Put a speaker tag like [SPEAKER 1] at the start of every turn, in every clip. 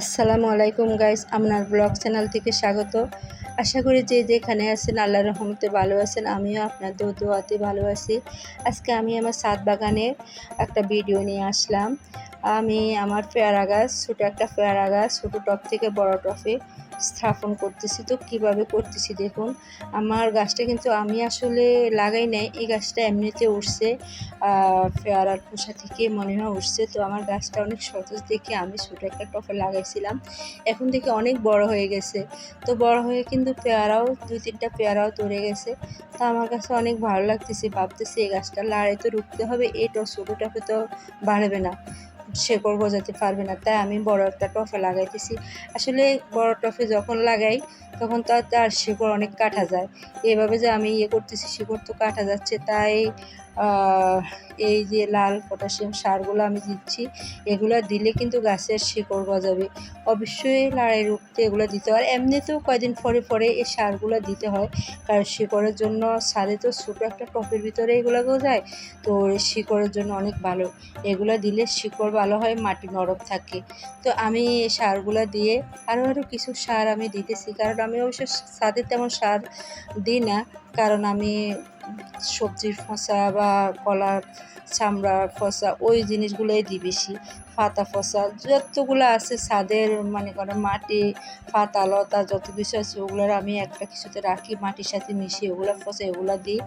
[SPEAKER 1] আসসালামু আলাইকুম গাইস, আপনার ব্লগ চ্যানেল থেকে স্বাগত। আশা করি যে যেখানে আছেন আল্লাহ রহমতে ভালো আছেন, আমিও আপনার দোয়াতে ভালো আছি। আজকে আমি আমার সাত বাগানের একটা ভিডিও নিয়ে আসলাম। আমি আমার পেয়ারা গাছ, ছোটো একটা পেয়ারা গাছ, ছোটো টপ থেকে বড় টপে। স্থাপন করতেছি তো, কীভাবে করতেছি দেখুন। আমার গাছটা কিন্তু আমি আসলে লাগাই নাই, এই গাছটা এমনিতে উঠছে পেয়ারার খোসা থেকে মনে হয় উঠছে। তো আমার গাছটা অনেক সতেজ দেখে আমি ছোটো একটা টপে লাগাইছিলাম। এখন দেখি অনেক বড় হয়ে গেছে। তো বড় হয়ে কিন্তু পেয়ারাও, দুই তিনটা পেয়ারাও তরে গেছে। তো আমার কাছে অনেক ভালো লাগতেছে, ভাবতেছি এই গাছটা লাড়ে তো রুখতে হবে, এই ছোটো টপে তো বাড়বে না। শেকড় গজাতে পারবে না। তাই আমি বড় একটা টফে লাগাইতেছি। আসলে বড় টফে যখন লাগাই, তখন তো তার শিকড় অনেক কাটা যায়। এভাবে যে আমি ইয়ে করতেছি, শিকড় তো কাটা যাচ্ছে। তাই এই যে লাল পটাশিয়াম সারগুলো আমি দিচ্ছি, এগুলো দিলে কিন্তু গাছের শিকড় গজাবে। অবশ্যই লড়াই রুখতে এগুলো দিতে হয়। এমনিতেও কয়দিন পরে পরে এই সারগুলো দিতে হয়। কারণ শিকড়ের জন্য সারে তো ছোটো একটা টপের ভিতরে এগুলো যায় তো শিকড়ের জন্য অনেক ভালো। এগুলো দিলে শিকড় ভালো হয়, মাটি নরম থাকে। তো আমি সারগুলো দিয়ে আরও আরও কিছু সার আমি দিতেছি। কারণ আমি অবশ্য সাদের তেমন সার দিই না। কারণ আমি সবজির ফসা বা কলার, চামড়ার ফসা ওই জিনিসগুলোই দিই বেশি। পাতা ফসা, যতগুলো আছে ছাদের মানে করে মাটি, পাতা, লতা, যত কিছু আছে ওগুলোর আমি একটা কিছুতে রাখি, মাটির সাথে মিশিয়ে ওগুলো ফসা, এগুলো দিই।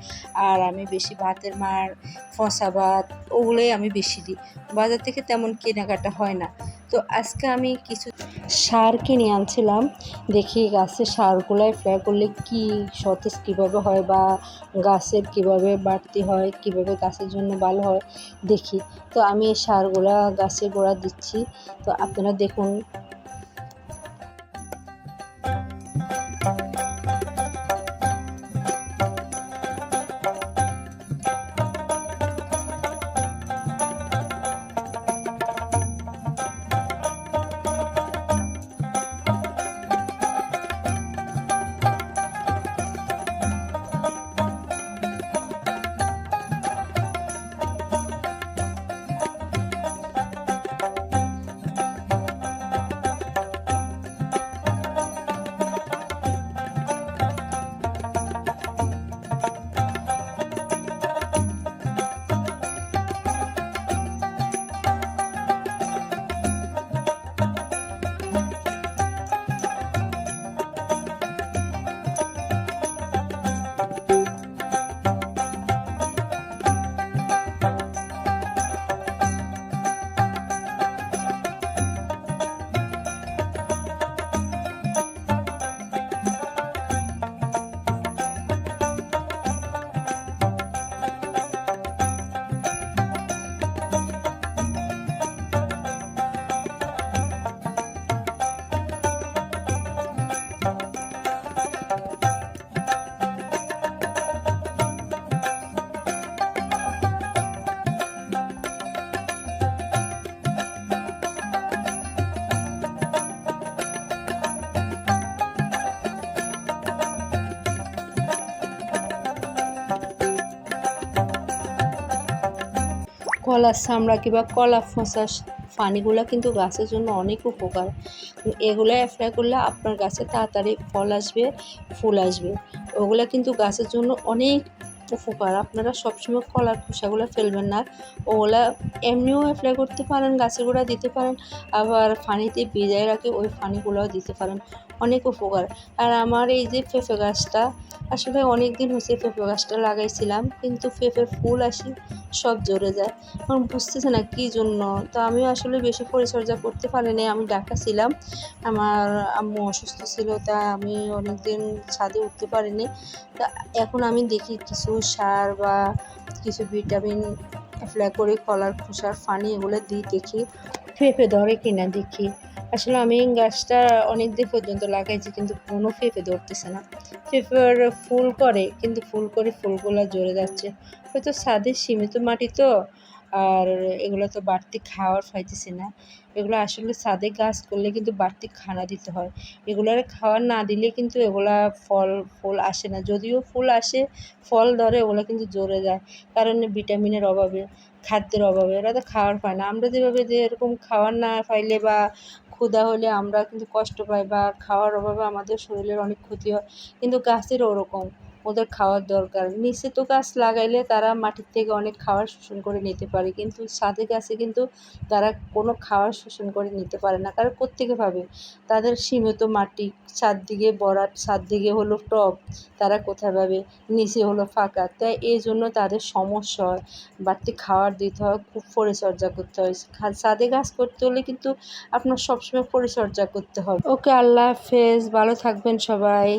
[SPEAKER 1] আর আমি বেশি ভাতের মার, ফসা ভাত, ওগুলোই আমি বেশি দিই। বাজার থেকে তেমন কেনাকাটা হয় না। তো আজকে আমি কিছু সার কিনে আনছিলাম। দেখি গাছের সারগুলোয় ফ্লাই করলে কি সতেজ কীভাবে হয় বা গাছের কীভাবে বাড়তি হয়, কীভাবে গাছের জন্য ভালো হয়, দেখি। তো আমি এই সারগুলা গাছের গোড়া দিচ্ছি। তো আপনারা দেখুন কলার চামড়া কিংবা কলা ফসা পানিগুলো কিন্তু গাছের জন্য অনেক উপকার। এগুলো অ্যাপ্লাই করলে আপনার গাছে তাড়াতাড়ি ফল আসবে, ফুল আসবে। ওগুলো কিন্তু গাছের জন্য অনেক উপকার। আপনারা সবসময় কলার খোসাগুলো ফেলবেন না। ওগুলা এমনিও অ্যাপ্লাই করতে পারেন, গাছের গোড়া দিতে পারেন, আবার ফানিতে ভিজায় রাখে, ওই ফানিগুলোও দিতে পারেন। অনেক উপকার। আর আমার এই যে পেঁপে গাছটা, আসলে অনেক দিন হয়েছে পেঁপে গাছটা লাগাইছিলাম, কিন্তু পেঁপের ফুল আসি, সব জ্বরে যায়। এখন বুঝতেছে না কী জন্য। তো আমিও আসলে বেশি পরিচর্যা করতে পারিনি আমি ঢাকা ছিলাম, আমার আম্মু অসুস্থ ছিল, তা আমি অনেক দিন ছাদে উঠতে পারিনি। তা এখন আমি দেখি কিছু সার বা কিছু ভিটামিন অ্যাপ্লাই করে কলার খোসার ফানি এগুলো দিই, দেখি। ফেঁপে ধরে কিনা দেখি। আসলে আমি গাছটা অনেক দিন পর্যন্ত লাগাইছি, কিন্তু কোনো ফেঁপে ধরতেছে না। পেঁপের ফুল করে, কিন্তু ফুল করে ফুলগুলো জ্বরে যাচ্ছে। হয়তো ছাদের সীমিত মাটি তো আর এগুলো তো বাড়তি খাওয়ার পাইতেছি না। এগুলো আসলে ছাদে গাছ করলে কিন্তু বাড়তি খানা দিতে হয়। এগুলোর খাওয়ার না দিলে কিন্তু এগুলা ফল, ফুল আসে না। যদিও ফুল আসে, ফল ধরে ওগুলো কিন্তু জ্বরে যায়। কারণ ভিটামিনের অভাবে, খাদ্যের অভাবে। ওরা তো খাওয়ার পায় না। আমরা যেভাবে যে এরকম খাওয়ার না পাইলে বা ক্ষুধা হলে আমরা কিন্তু কষ্ট পাই বা খাওয়ার অভাবে আমাদের শরীরের অনেক ক্ষতি হয়। কিন্তু গাছের ওরকম। ওদের খাওয়ার দরকার। নিচে তো গাছ লাগাইলে তারা মাটির থেকে অনেক খাবার শোষণ করে নিতে পারে, কিন্তু ছাদে গাছে কিন্তু তারা কোনো খাবার শোষণ করে নিতে পারে না। কারণ কোত্থেকে পাবে তাদের সীমিত মাটি চারদিকে বরাট চারদিকে হলো টব, তারা কোথায় পাবে? নিচে হলো ফাঁকা। তাই এই জন্য তাদের সমস্যা হয়। বাড়তি খাবার দিতে হয়, খুব পরিচর্যা করতে হয়। ছাদে গাছ করতে হলে কিন্তু আপনার সবসময় পরিচর্যা করতে হবে। ওকে, আল্লাহ হাফেজ। ভালো থাকবেন সবাই।